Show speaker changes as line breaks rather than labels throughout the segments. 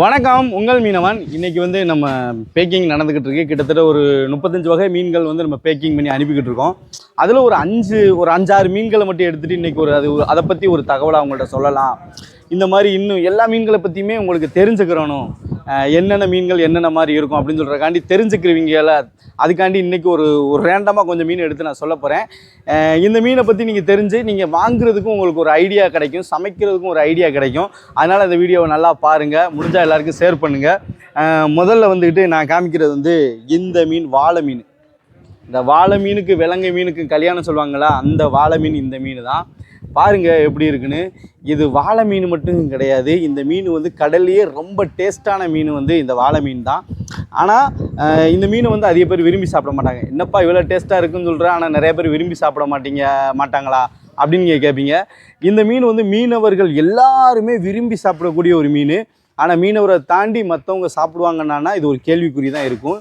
வணக்கம் உங்கள் மீனவன். இன்னைக்கு வந்து நம்ம பேக்கிங் நடந்துக்கிட்டு இருக்கு. கிட்டத்தட்ட ஒரு முப்பத்தஞ்சு வகை மீன்கள் வந்து நம்ம பேக்கிங் பண்ணி அனுப்பிக்கிட்டு இருக்கோம். அதில் ஒரு அஞ்சு ஒரு அஞ்சாறு மீன்களை மட்டும் எடுத்துகிட்டு இன்னைக்கு ஒரு அது அதை பற்றி ஒரு தகவலை அவங்கள்ட்ட சொல்லலாம். இந்த மாதிரி இன்னும் எல்லா மீன்களை பற்றியுமே உங்களுக்கு தெரிஞ்சுக்கிறணும். என்னென்ன மீன்கள் என்னென்ன மாதிரி இருக்கும் அப்படின்னு சொல்கிறக்காண்டி தெரிஞ்சுக்கிறவங்கள அதுக்காண்டி இன்றைக்கி ஒரு ஒரு ரேண்டமாக கொஞ்சம் மீன் எடுத்து நான் சொல்ல போகிறேன் இந்த மீனை பற்றி நீங்கள் தெரிஞ்சு நீங்கள் வாங்குறதுக்கும் உங்களுக்கு ஒரு ஐடியா கிடைக்கும் சமைக்கிறதுக்கும் ஒரு ஐடியா கிடைக்கும். அதனால் இந்த வீடியோவை நல்லா பாருங்கள் முடிஞ்சால் எல்லாருக்கும் ஷேர் பண்ணுங்கள் முதல்ல வந்துக்கிட்டு நான் காமிக்கிறது வந்து இந்த மீன் வாழை மீன். இந்த வாழை மீனுக்கு விலங்கை மீனுக்கு கல்யாணம் சொல்லுவாங்களா அந்த வாழை மீன் இந்த மீன் தான் பாருங்கள் எப்படி இருக்குன்னு. இது வாழை மீன் மட்டும் கிடையாது. இந்த மீன் வந்து கடல்லையே ரொம்ப டேஸ்ட்டான மீன் வந்து இந்த வாழை மீன் தான். ஆனால் இந்த மீனை வந்து அதிக பேர் விரும்பி சாப்பிட மாட்டாங்க. என்னப்பா இவ்வளோ டேஸ்ட்டாக இருக்குன்னு சொல்கிறேன் ஆனால் நிறைய பேர் விரும்பி சாப்பிட மாட்டீங்க மாட்டாங்களா? அப்படின்னு நீங்கள் கேட்பீங்க இந்த மீன் வந்து மீனவர்கள் எல்லாருமே விரும்பி சாப்பிடக்கூடிய ஒரு மீன். ஆனால் மீனவரை தாண்டி மற்றவங்க சாப்பிடுவாங்கன்னா இது ஒரு கேள்விக்குறி தான் இருக்கும்.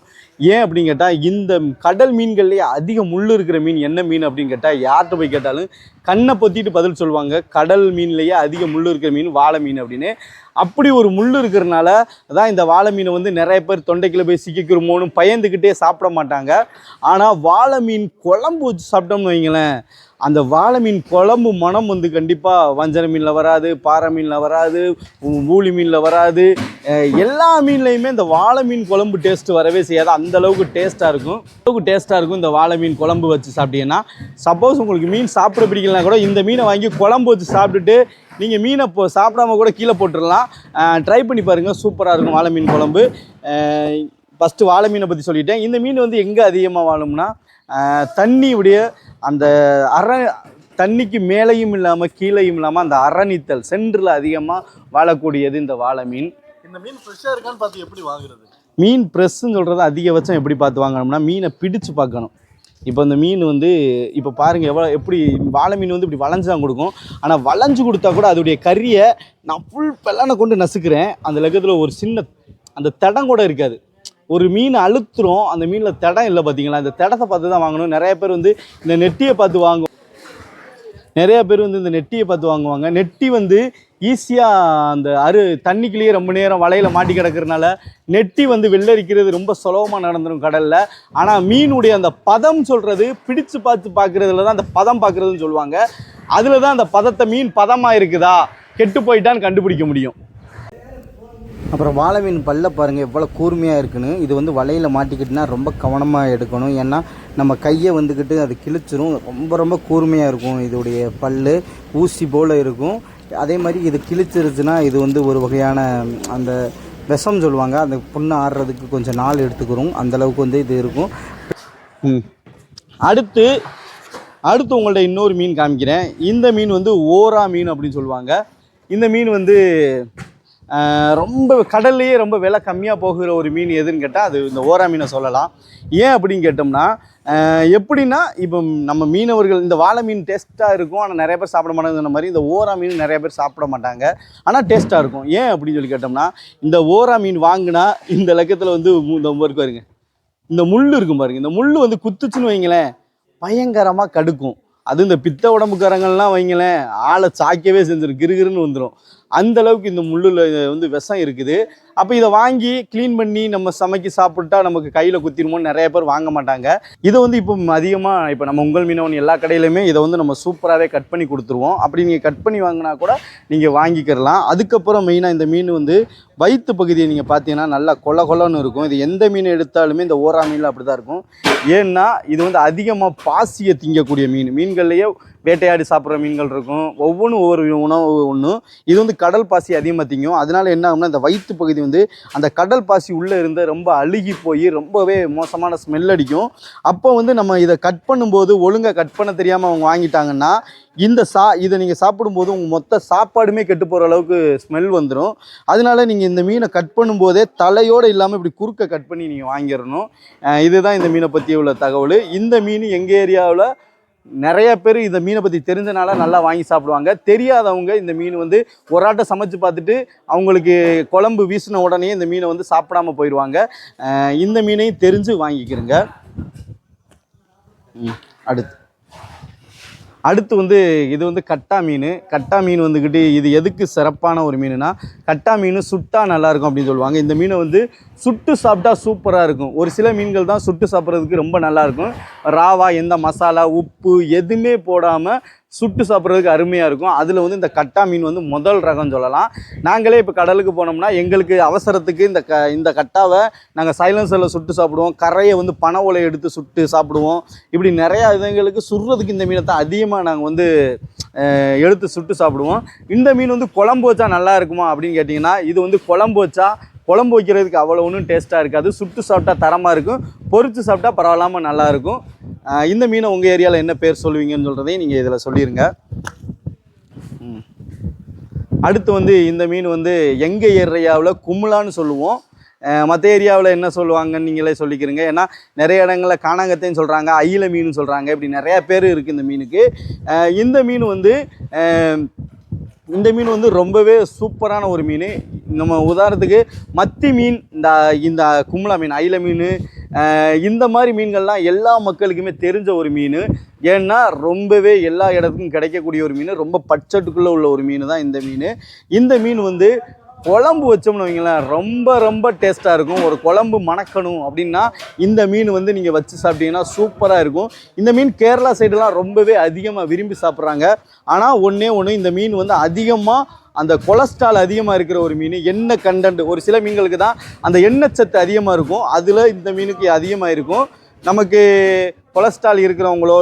ஏன் அப்படின்னு கேட்டால் இந்த கடல் மீன்கள்லேயே அதிக முள் இருக்கிற மீன் என்ன மீன் அப்படின்னு கேட்டால் யார்கிட்ட போய் கேட்டாலும் கண்ணை பொத்திட்டு பதில் சொல்லுவாங்க. கடல் மீன்லேயே அதிக முள் இருக்கிற மீன் வாழை மீன் அப்படின்னு. அப்படி ஒரு முள் இருக்கிறனால தான் இந்த வாழை மீனை வந்து நிறைய பேர் தொண்டைக்கில் போய் சிக்கிக்கிறோமோன்னு பயந்துக்கிட்டே சாப்பிட மாட்டாங்க. ஆனால் வாழை மீன் குழம்பு வச்சு சாப்பிட்டோம்னு வைங்களேன் அந்த வாழை மீன் குழம்பு மனம் வந்து கண்டிப்பாக வஞ்சர மீனில் வராது பாறை மீனில் வராது ஊழி மீனில் வராது. எல்லா மீன்லையுமே இந்த வாழை மீன் குழம்பு டேஸ்ட்டு வரவே செய்யாது. அந்த அளவுக்கு டேஸ்ட்டாக இருக்கும். அளவுக்கு டேஸ்ட்டாக இருக்கும் இந்த வாழை மீன் குழம்பு வச்சு சாப்பிட்டீங்கன்னா. சப்போஸ் உங்களுக்கு மீன் சாப்பிட பிடிக்கலனா கூட இந்த மீனை வாங்கி குழம்பு வச்சு சாப்பிட்டுட்டு நீங்கள் மீனை இப்போ சாப்பிடாம கூட கீழே போட்டுடலாம் ட்ரை பண்ணி பாருங்கள் சூப்பராக இருக்கும் வாழை மீன் குழம்பு. ஃபஸ்ட்டு வாழை மீனை பற்றி சொல்லிட்டேன். இந்த மீன் வந்து எங்கே அதிகமாக வாழும்னா தண்ணியுடைய அந்த அர தண்ணிக்கு மேலேயும் இல்லாமல் கீழேயும் இல்லாமல் அந்த அரணித்தல் சென்றில் அதிகமாக வாழக்கூடியது இந்த வாழை மீன்.
இந்த மீன் ஃப்ரெஷ்ஷாக இருக்கான்னு பார்த்து எப்படி வாங்குறது?
மீன் ப்ரெஸ்ஸுன்னு சொல்கிறது அதிகபட்சம் எப்படி பார்த்து வாங்கணும்னா மீனை பிடிச்சு பார்க்கணும். இப்போ இந்த மீன் வந்து இப்போ பாருங்கள் எவ்வளோ எப்படி வாழை மீன் வந்து இப்படி வளைஞ்சு தான் கொடுக்கும். ஆனால் வளைஞ்சு கொடுத்தா கூட அதோடைய கறியை நான் ஃபுல் பெல்லானை கொண்டு நசுக்கிறேன். அந்த லெக்கத்தில் ஒரு சின்ன அந்த தடம் கூட இருக்காது. ஒரு மீன் அழுத்துறோம் அந்த மீனில் தடம் இல்லை பார்த்தீங்களா இந்த தடத்தை பார்த்து தான் வாங்கணும். நிறைய பேர் வந்து இந்த நெட்டியை பார்த்து வாங்கும். நிறைய பேர் வந்து இந்த நெட்டியை பார்த்து வாங்குவாங்க. நெட்டி வந்து ஈஸியாக அந்த அரு தண்ணிக்குள்ளேயே ரொம்ப நேரம் வலையில் மாட்டி கிடக்கறனால நெட்டி வந்து வெள்ளரிக்கிறது ரொம்ப சுலபமாக நடந்துடும் கடலில். ஆனால் மீனுடைய அந்த பதம் சொல்கிறது பிடிச்சு பார்த்து பார்க்குறதுல தான் அந்த பதம் பார்க்குறதுன்னு சொல்லுவாங்க. அதில் தான் அந்த பதத்தை மீன் பதமாக இருக்குதா? கெட்டு போயிட்டான்னு கண்டுபிடிக்க முடியும்.
அப்புறம் வாழை மீன் பல்ல பாருங்கள் எவ்வளோ கூர்மையாக இருக்குன்னு. இது வந்து வலையில் மாட்டிக்கிட்டுனா ரொம்ப கவனமாக எடுக்கணும். ஏன்னா நம்ம கையை வந்துக்கிட்டு அது கிழிச்சிரும். ரொம்ப ரொம்ப கூர்மையாக இருக்கும் இதோடைய பல் ஊசி போல் இருக்கும். அதே மாதிரி இது கிழிச்சிருச்சுன்னா இது வந்து ஒரு வகையான அந்த விஷம் சொல்லுவாங்க அந்த புண்ணு ஆடுறதுக்கு கொஞ்சம் நாள் எடுத்துக்கிறோம். அந்தளவுக்கு வந்து இது இருக்கும்.
அடுத்து அடுத்து உங்கள்ட்ட இன்னொரு மீன் காமிக்கிறேன். இந்த மீன் வந்து ஓரா மீன் அப்படின்னு சொல்லுவாங்க. இந்த மீன் வந்து ரொம்ப கடல்லையே ரொம்ப விலை கம்மியாக போகிற ஒரு மீன் எதுன்னு கேட்டால் அது இந்த ஓரா மீனை சொல்லலாம். ஏன் அப்படின்னு கேட்டோம்னா எப்படின்னா இப்போ நம்ம மீனவர்கள் இந்த வாழை மீன் டேஸ்ட்டாக இருக்கும் ஆனால் நிறைய பேர் சாப்பிட மாட்டாங்க மாதிரி இந்த ஓரா மீன் நிறைய பேர் சாப்பிட மாட்டாங்க. ஆனால் டேஸ்ட்டாக இருக்கும். ஏன் அப்படின்னு சொல்லி கேட்டோம்னா இந்த ஓரா மீன் வாங்கினா இந்த லக்கத்தில் வந்து இந்த இருக்கு பாருங்க. இந்த முள் இருக்கும் பாருங்க. இந்த முள் வந்து குத்துச்சுன்னு வைங்களேன் பயங்கரமாக கடுக்கும். அது இந்த பித்த உடம்புக்காரங்கள்லாம் வைங்களேன் ஆளை சாய்க்கவே செஞ்சிடும் கிருகிருன்னு வந்துடும் அந்த அளவுக்கு இந்த முள்ளில் வந்து விஷம் இருக்குது. அப்போ இதை வாங்கி க்ளீன் பண்ணி நம்ம சமைக்க சாப்பிட்டா நமக்கு கையில் குத்திடுமோன்னு நிறைய பேர் வாங்க மாட்டாங்க. இதை வந்து இப்போ அதிகமாக இப்போ நம்ம உங்கள் மீனவன் எல்லா கடையிலையுமே இதை வந்து நம்ம சூப்பராகவே கட் பண்ணி கொடுத்துருவோம். அப்படி நீங்கள் கட் பண்ணி வாங்கினா கூட நீங்கள் வாங்கிக்கிறலாம் அதுக்கப்புறம் மெயினாக இந்த மீன் வந்து வயிற்று பகுதியை நீங்கள் பார்த்தீங்கன்னா நல்லா கொல கொலன்னு இருக்கும். இது எந்த மீன் எடுத்தாலுமே இந்த ஓரா மீனில் அப்படி தான் இருக்கும். ஏன்னா இது வந்து அதிகமாக பாசியை திங்கக்கூடிய மீன். மீன்கள்லேயே வேட்டையாடி சாப்பிட்ற மீன்கள் இருக்கும். ஒவ்வொன்றும் ஒவ்வொரு உணவு ஒன்றும் இது வந்து கடல் பாசி அதிகமாக திங்கும். அதனால என்ன ஆகும்னா இந்த வயிற்று பகுதி வந்து அந்த கடல் பாசி உள்ளே இருந்து ரொம்ப அழுகி போய் ரொம்பவே மோசமான ஸ்மெல் அடிக்கும். அப்போ வந்து நம்ம இதை கட் பண்ணும்போது ஒழுங்காக கட் பண்ண தெரியாமல் அவங்க வாங்கிட்டாங்கன்னா இந்த சா இதை நீங்கள் சாப்பிடும்போது உங்கள் மொத்த சாப்பாடுமே கெட்டு போகிற அளவுக்கு ஸ்மெல் வந்துடும் அதனால நீங்கள் இந்த மீனை கட் பண்ணும்போதே தலையோடு இல்லாமல் இப்படி குறுக்க கட் பண்ணி நீங்கள் வாங்கிடணும். இதுதான் இந்த மீனை பற்றி உள்ள தகவல். இந்த மீன் எங்கள் ஏரியாவில் நிறைய பேர் இந்த மீனை பற்றி தெரிஞ்சனால நல்லா வாங்கி சாப்பிடுவாங்க. தெரியாதவங்க இந்த மீன் வந்து ஒரு ஆட்டை சமைச்சு பார்த்துட்டு அவங்களுக்கு குழம்பு வீசின உடனே இந்த மீனை வந்து சாப்பிடாம போயிடுவாங்க இந்த மீனையும் தெரிஞ்சு வாங்கிக்கிறங்க. அடுத்து. அடுத்து வந்து இது வந்து கட்டா மீன். கட்டா மீன் வந்துக்கிட்டு இது எதுக்கு சிறப்பான ஒரு மீனுனா கட்டா மீன் சுட்டா நல்லாயிருக்கும் அப்படின்னு சொல்லுவாங்க. இந்த மீனை வந்து சுட்டு சாப்பிட்டா சூப்பராக இருக்கும். ஒரு சில மீன்கள் தான் சுட்டு சாப்பிட்றதுக்கு ரொம்ப நல்லாயிருக்கும் ராவா எந்த மசாலா உப்பு எதுவுமே போடாமல் சுட்டு சாப்பிட்றதுக்கு அருமையாக இருக்கும். அதில் வந்து இந்த கட்டா மீன் வந்து முதல் ரகம் சொல்லலாம். நாங்களே இப்போ கடலுக்கு போனோம்னா எங்களுக்கு அவசரத்துக்கு இந்த க இந்த கட்டாவை நாங்கள் சைலன்சரில் சுட்டு சாப்பிடுவோம். கரையை வந்து பனை ஓலை எடுத்து சுட்டு சாப்பிடுவோம். இப்படி நிறையா இதுங்களுக்கு சுடுறதுக்கு இந்த மீனை தான் அதிகமாக நாங்கள் வந்து எடுத்து சுட்டு சாப்பிடுவோம். இந்த மீன் வந்து குழம்பு வச்சா நல்லா இருக்குமா அப்படின்னு கேட்டிங்கன்னா இது வந்து குழம்பு வச்சா குழம்பு வைக்கிறதுக்கு அவ்வளோ ஒன்றும் டேஸ்ட்டாக இருக்காது. சுட்டு சாப்பிட்டா தரமாக இருக்கும். பொறித்து சாப்பிட்டா பரவாயில்லாமல் நல்லாயிருக்கும் இந்த மீனை உங்கள் ஏரியாவில் என்ன பேர் சொல்லுவீங்கன்னு சொல்கிறதையும் நீங்கள் இதில் சொல்லிடுங்க அடுத்து வந்து இந்த மீன் வந்து எங்கள் ஏரியாவில் கும்முளான்னு சொல்லுவோம். மற்ற ஏரியாவில் என்ன சொல்லுவாங்கன்னு நீங்களே சொல்லிக்கிறீங்க. ஏன்னா நிறைய இடங்களில் காணாங்கத்தையும் சொல்கிறாங்க அயில மீன் சொல்கிறாங்க இப்படி நிறையா பேர் இருக்குது இந்த மீனுக்கு. இந்த மீன் வந்து இந்த மீன் வந்து ரொம்பவே சூப்பரான ஒரு மீன். நம்ம உதாரணத்துக்கு மத்தி மீன் இந்த இந்த கும்ளா மீன் அயில மீன் இந்த மாதிரி மீன்கள்லாம் எல்லா மக்களுக்குமே தெரிஞ்ச ஒரு மீன். ஏன்னா ரொம்பவே எல்லா இடத்துக்கும் கிடைக்கக்கூடிய ஒரு மீன். ரொம்ப பட்ஜெட்டுக்குள்ளே உள்ள ஒரு மீன் தான் இந்த மீன். இந்த மீன் வந்து குழம்பு வச்சோம்னு வைங்களேன் ரொம்ப ரொம்ப டேஸ்ட்டாக இருக்கும். ஒரு குழம்பு மணக்கணும் அப்படின்னா இந்த மீன் வந்து நீங்கள் வச்சு சாப்பிட்டீங்கன்னா சூப்பராக இருக்கும். இந்த மீன் கேரளா சைடெலாம் ரொம்பவே அதிகமாக விரும்பி சாப்பிட்றாங்க. ஆனால் ஒன்றே ஒன்று இந்த மீன் வந்து அதிகமாக அந்த கொலஸ்ட்ரால் அதிகமாக இருக்கிற ஒரு மீன் எண்ணெய் கண்டென்ட் ஒரு சில மீன்களுக்கு தான் அந்த எண்ணெய் சத்து அதிகமாக இருக்கும். அதில் இந்த மீனுக்கு அதிகமாக இருக்கும். நமக்கு கொலஸ்ட்ரால் இருக்கிறவங்களோ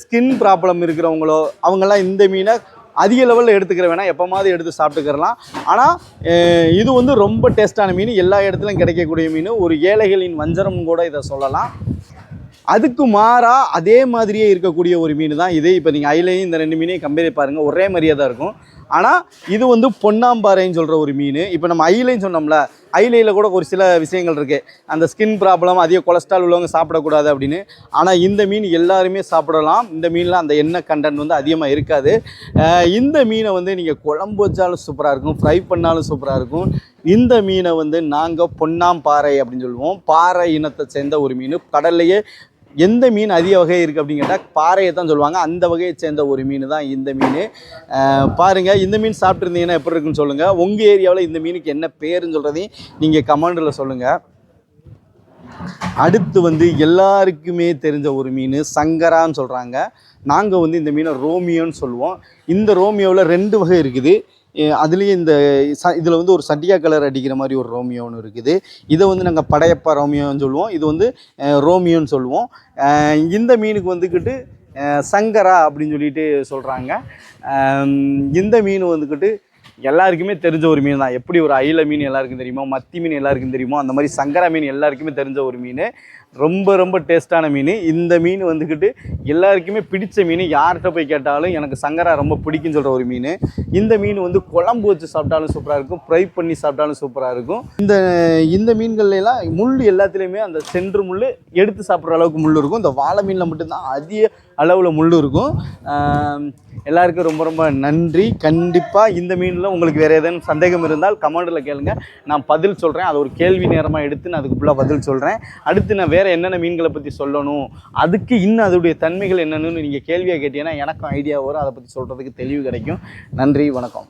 ஸ்கின் ப்ராப்ளம் இருக்கிறவங்களோ அவங்கெல்லாம் இந்த மீனை அதிக லெவலில் எடுத்துக்கிற வேணால் எப்போமாவது எடுத்து சாப்பிட்டுக்கிறலாம் ஆனால் இது வந்து ரொம்ப டேஸ்ட்டான மீன். எல்லா இடத்துலையும் கிடைக்கக்கூடிய மீன். ஒரு ஏழைகளின் வஞ்சரம் கூட இதை சொல்லலாம். அதுக்கு மாறாக அதே மாதிரியே இருக்கக்கூடிய ஒரு மீன் தான் இது. இப்போ நீங்கள் ஐலையும் இந்த ரெண்டு மீனையும் கம்பேர் பாருங்கள் ஒரே மாதிரியே தான் இருக்கும். ஆனால் இது வந்து பொன்னாம்பாறைன்னு சொல்கிற ஒரு மீன். இப்போ நம்ம ஐலைன்னு சொன்னோம்ல ஐலையில் கூட ஒரு சில விஷயங்கள் இருக்குது அந்த ஸ்கின் ப்ராப்ளம் அதிக கொலஸ்ட்ரால் உள்ளவங்க சாப்பிடக்கூடாது அப்படின்னு. ஆனால் இந்த மீன் எல்லாருமே சாப்பிடலாம். இந்த மீனில் அந்த எண்ணெய் கண்டென்ட் வந்து அதிகமாக இருக்காது. இந்த மீனை வந்து நீங்கள் குழம்பு வச்சாலும் சூப்பராக இருக்கும். ஃப்ரை பண்ணாலும் சூப்பராக இருக்கும். இந்த மீனை வந்து நாங்கள் பொன்னாம்பாறை அப்படின்னு சொல்லுவோம். பாறை இனத்தை சேர்ந்த ஒரு மீன். கடல்லையே எந்த மீன் அதிக வகை இருக்குது அப்படின்னு கேட்டால் பாறையை தான் சொல்லுவாங்க. அந்த வகையை சேர்ந்த ஒரு மீன் தான் இந்த மீன். பாருங்கள் பாருங்க இந்த மீன் சாப்பிட்ருந்தீங்கன்னா எப்படி இருக்குன்னு சொல்லுங்கள் உங்கள் ஏரியாவில் இந்த மீனுக்கு என்ன பேருன்னு சொல்கிறதையும் நீங்கள் கமெண்டில் சொல்லுங்கள் அடுத்து வந்து எல்லாருக்குமே தெரிஞ்ச ஒரு மீன் சங்கரான்னு சொல்கிறாங்க நாங்கள் வந்து இந்த மீனை ரோமியோன்னு சொல்லுவோம். இந்த ரோமியோவில் ரெண்டு வகை இருக்குது. அதுலேயும் இந்த ச இதில் வந்து ஒரு சட்டியா கலர் அடிக்கிற மாதிரி ஒரு ரோமியோன்னு இருக்குது. இதை வந்து நாங்கள் படையப்பா ரோமியோன்னு சொல்லுவோம். இது வந்து ரோமியோன்னு சொல்லுவோம். இந்த மீனுக்கு வந்துக்கிட்டு சங்கரா அப்படின்னு சொல்லிட்டு சொல்கிறாங்க இந்த மீன் வந்துக்கிட்டு எல்லாருக்குமே தெரிஞ்ச ஒரு மீன் தான். எப்படி ஒரு அயில மீன் எல்லாருக்கும் தெரியுமோ? மத்தி மீன் எல்லாருக்கும் தெரியுமோ? அந்த மாதிரி சங்கரா மீன் எல்லாருக்குமே தெரிஞ்ச ஒரு மீன். ரொம்ப ரொம்ப டேஸ்ட்டான மீன். இந்த மீன் வந்துக்கிட்டு எல்லாருக்குமே பிடிச்ச மீன். யார்கிட்ட போய் கேட்டாலும் எனக்கு சங்கரா ரொம்ப பிடிக்குன்னு சொல்கிற ஒரு மீன். இந்த மீன் வந்து குழம்பு வச்சு சாப்பிட்டாலும் சூப்பராக இருக்கும். ஃப்ரை பண்ணி சாப்பிட்டாலும் சூப்பராக இருக்கும். இந்த இந்த மீன்கள்லாம் முள் எல்லாத்துலேயுமே அந்த சென்று முள் எடுத்து சாப்பிட்ற அளவுக்கு முள் இருக்கும். இந்த வாழை மீனில் மட்டும்தான் அதிக அளவில் முள் இருக்கும். எல்லாருக்கும் ரொம்ப ரொம்ப நன்றி. கண்டிப்பாக இந்த மீனில் உங்களுக்கு வேறு ஏதேனும் சந்தேகம் இருந்தால் கமெண்டில் கேளுங்கள் நான் பதில் சொல்கிறேன் அது ஒரு கேள்வி நேரமாக எடுத்து நான் அதுக்கு ஃபுல்லாக பதில் சொல்கிறேன் அடுத்து நான் வேறு என்னென்ன மீன்களை பற்றி சொல்லணும்? அதுக்கு இன்னும் அதோடைய தன்மைகள் என்னென்னு நீங்கள் கேள்வியாக கேட்டீங்கன்னா எனக்கும் ஐடியா வரும். அதை பற்றி சொல்கிறதுக்கு தெளிவு கிடைக்கும். நன்றி வணக்கம்.